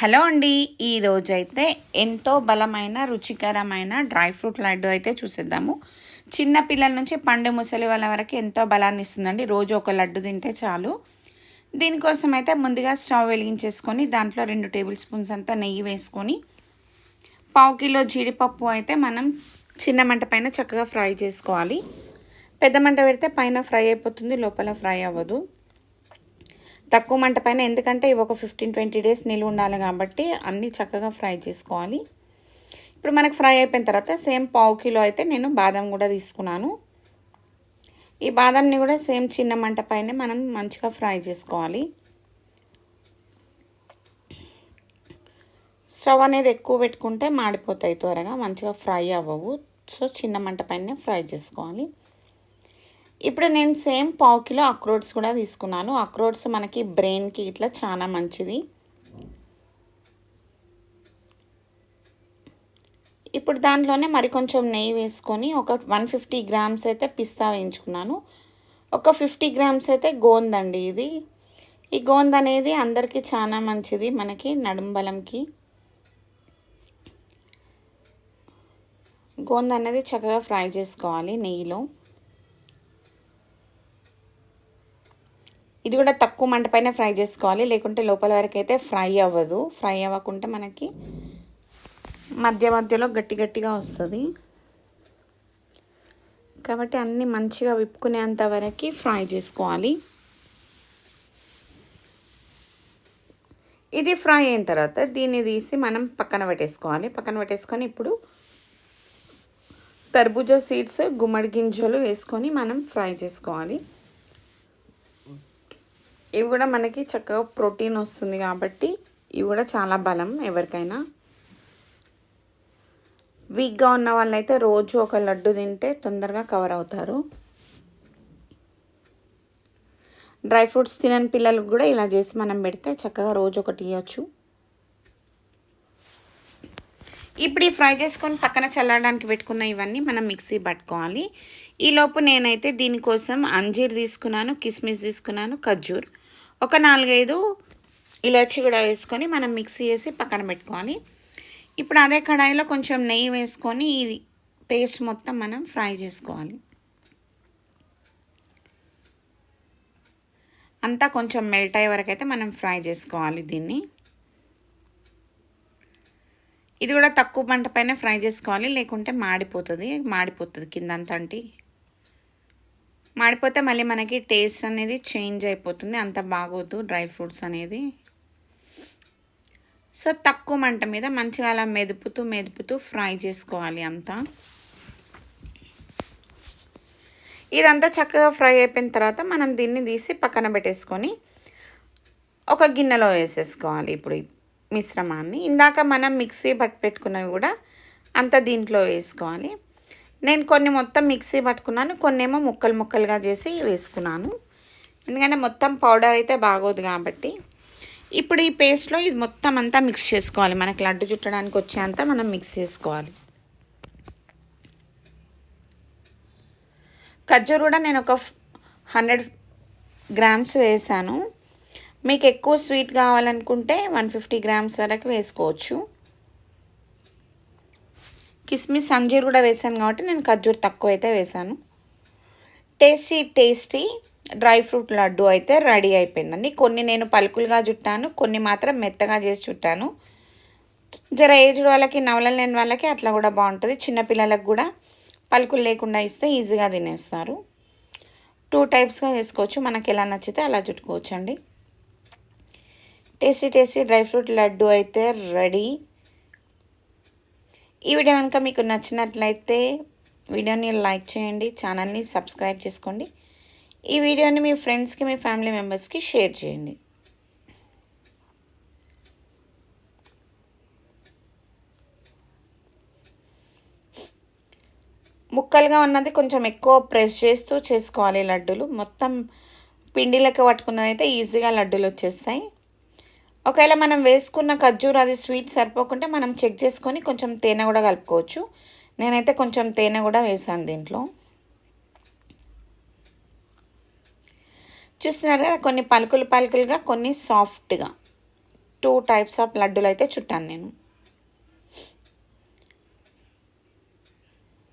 Hello అండి. ఈరోజు అయితే ఎంతో బలమైన రుచికరమైన డ్రై ఫ్రూట్ లడ్డు అయితే చూసేద్దాము. చిన్న పిల్లల నుంచి పండు ముసలి వాళ్ళ వరకు ఎంతో బలాన్ని ఇస్తుందండి. రోజు ఒక లడ్డు తింటే చాలు. దీనికోసం అయితే ముందుగా స్టవ్ వెలిగించేసుకొని దాంట్లో రెండు టేబుల్ స్పూన్స్ అంతా నెయ్యి వేసుకొని పావు కిలో జీడిపప్పు అయితే మనం చిన్న మంట పైన చక్కగా ఫ్రై చేసుకోవాలి. పెద్ద మంట పెడితే పైన ఫ్రై అయిపోతుంది లోపల ఫ్రై అవ్వదు. తక్కువ మంట పైన ఎందుకంటే ఇవి ఒక ఫిఫ్టీన్ ట్వంటీ డేస్ నిల్వ ఉండాలి కాబట్టి అన్నీ చక్కగా ఫ్రై చేసుకోవాలి. ఇప్పుడు మనకు ఫ్రై అయిపోయిన తర్వాత సేమ్ పావు కిలో అయితే నేను బాదం కూడా తీసుకున్నాను. ఈ బాదంని కూడా సేమ్ చిన్న మంట పైన మనం మంచిగా ఫ్రై చేసుకోవాలి. స్టవ్ అనేది ఎక్కువ పెట్టుకుంటే మాడిపోతాయి త్వరగా మంచిగా ఫ్రై అవ్వవు. సో చిన్న మంట పైన ఫ్రై చేసుకోవాలి. ఇప్పుడు నేను సేమ్ పావు కిలో అక్రోడ్స్ కూడా తీసుకున్నాను. అక్రోడ్స్ మనకి బ్రెయిన్కి ఇట్లా చాలా మంచిది. ఇప్పుడు దాంట్లోనే మరి కొంచెం నెయ్యి వేసుకొని ఒక వన్ ఫిఫ్టీ గ్రామ్స్ అయితే పిస్తా వేయించుకున్నాను. ఒక ఫిఫ్టీ గ్రామ్స్ అయితే గోంద్ అండి ఇది. ఈ గోంద్ అనేది అందరికీ చాలా మంచిది మనకి నడుంబలంకి. గోంద్ అనేది చక్కగా ఫ్రై చేసుకోవాలి నెయ్యిలో. ఇది కూడా తక్కువ మంట పైన ఫ్రై చేసుకోవాలి. లేకుంటే లోపల వరకు అయితే ఫ్రై అవ్వదు. ఫ్రై అవ్వకుంటే మనకి మధ్య మధ్యలో గట్టి గట్టిగా వస్తుంది. కాబట్టి అన్నీ మంచిగా విప్పుకునేంత వరకు ఫ్రై చేసుకోవాలి. ఇది ఫ్రై అయిన తర్వాత దీన్ని తీసి మనం పక్కన పెట్టేసుకోవాలి. పక్కన పెట్టేసుకొని ఇప్పుడు తర్బూజా సీడ్స్ గుమ్మడి గింజలు వేసుకొని మనం ఫ్రై చేసుకోవాలి. ఇవి కూడా మనకి చక్కగా ప్రోటీన్ వస్తుంది కాబట్టి ఇవి కూడా చాలా బలం ఎవరికైనా. వీక్గా ఉన్న వాళ్ళైతే రోజు ఒక లడ్డు తింటే తొందరగా కవర్ అవుతారు. డ్రై ఫ్రూట్స్ తినని పిల్లలకు కూడా ఇలా చేసి మనం పెడితే చక్కగా రోజు ఒకటి ఇవ్వచ్చు ఇప్పుడు ఈ ఫ్రై చేసుకొని పక్కన చల్లడానికి పెట్టుకున్న ఇవన్నీ మనం మిక్సీ పట్టుకోవాలి. ఈలోపు నేనైతే దీనికోసం అంజీర్ తీసుకున్నాను కిస్మిస్ తీసుకున్నాను ఖర్జూర్. ఒక నాలుగైదు ఇలాచి కూడా వేసుకొని మనం మిక్సీ చేసి పక్కన పెట్టుకోవాలి. ఇప్పుడు అదే కడాయిలో కొంచెం నెయ్యి వేసుకొని ఇది పేస్ట్ మొత్తం మనం ఫ్రై చేసుకోవాలి. అంతా కొంచెం మెల్ట్ అయ్యే వరకు అయితే మనం ఫ్రై చేసుకోవాలి దీన్ని. ఇది కూడా తక్కువ మంట పైన ఫ్రై చేసుకోవాలి లేకుంటే మాడిపోతుంది మాడిపోతుంది కిందంతా అంటే. మాడిపోతే మళ్ళీ మనకి టేస్ట్ అనేది చేంజ్ అయిపోతుంది. అంత బాగోదు డ్రై ఫ్రూట్స్ అనేది. సో తక్కువ మంట మీద మంచిగా అలా మెదుపుతూ మెదుపుతూ ఫ్రై చేసుకోవాలి అంతా. ఇదంతా చక్కగా ఫ్రై అయిపోయిన తర్వాత మనం దీన్ని తీసి పక్కన పెట్టేసుకొని ఒక గిన్నెలో వేసేసుకోవాలి ఇప్పుడు మిశ్రమాన్ని. ఇందాక మనం మిక్సీ పట్టి పెట్టుకున్నవి కూడా అంత దీంట్లో వేసుకోవాలి. నేను కొన్ని మొత్తం మిక్సీ పట్టుకున్నాను కొన్ని ఏమో ముక్కలు ముక్కలుగా చేసి వేసుకున్నాను. ఎందుకంటే మొత్తం పౌడర్ అయితే బాగోదు కాబట్టి. ఇప్పుడు ఈ పేస్ట్లో ఇది మొత్తం అంతా మిక్స్ చేసుకోవాలి. మనకి లడ్డు చుట్టడానికి వచ్చేంత మనం మిక్స్ చేసుకోవాలి. ఖర్జూర్ కూడా నేను ఒక హండ్రెడ్ గ్రామ్స్ వేసాను. మీకు ఎక్కువ స్వీట్ కావాలనుకుంటే వన్ ఫిఫ్టీ గ్రామ్స్ వరకు వేసుకోవచ్చు. కిస్మిస్ అంజీర్ కూడా వేసాను కాబట్టి నేను ఖర్జూర్ తక్కువ అయితే వేసాను tasty tasty dry fruit laddu అయితే రెడీ అయిపోయిందండి. కొన్ని నేను పలుకులుగా చుట్టాను కొన్ని మాత్రం మెత్తగా చేసి చుట్టాను. జర ఏజ్డ్ వాళ్ళకి నవలలు లేని వాళ్ళకి అట్లా కూడా బాగుంటుంది. చిన్నపిల్లలకు కూడా పలుకులు లేకుండా ఇస్తే ఈజీగా తినేస్తారు. టూ టైప్స్గా చేసుకోవచ్చు మనకి ఎలా నచ్చితే అలా చుట్టుకోవచ్చు అండి tasty tasty dry fruit laddu అయితే రెడీ. ఈ వీడియో కనుక మీకు నచ్చినట్లయితే వీడియోని లైక్ చేయండి ఛానల్ని సబ్స్క్రైబ్ చేసుకోండి. ఈ వీడియోని మీ ఫ్రెండ్స్కి మీ ఫ్యామిలీ మెంబర్స్కి షేర్ చేయండి. ముక్కలుగా ఉన్నది కొంచెం ఎక్కువ ప్రెస్ చేస్తూ చేసుకోవాలి లడ్డూలు. మొత్తం పిండిలకు పట్టుకున్నది అయితే ఈజీగా లడ్డూలు వచ్చేస్తాయి. ఒకవేళ మనం వేసుకున్న ఖర్జూర అది స్వీట్ సరిపోకుంటే మనం చెక్ చేసుకొని కొంచెం తేనె కూడా కలుపుకోవచ్చు. నేనైతే కొంచెం తేనె కూడా వేసాను దీంట్లో. చూస్తున్నారు కదా కొన్ని పలుకులు పలుకులుగా కొన్ని సాఫ్ట్గా టూ టైప్స్ ఆఫ్ లడ్డూలు అయితే చుట్టాను నేను.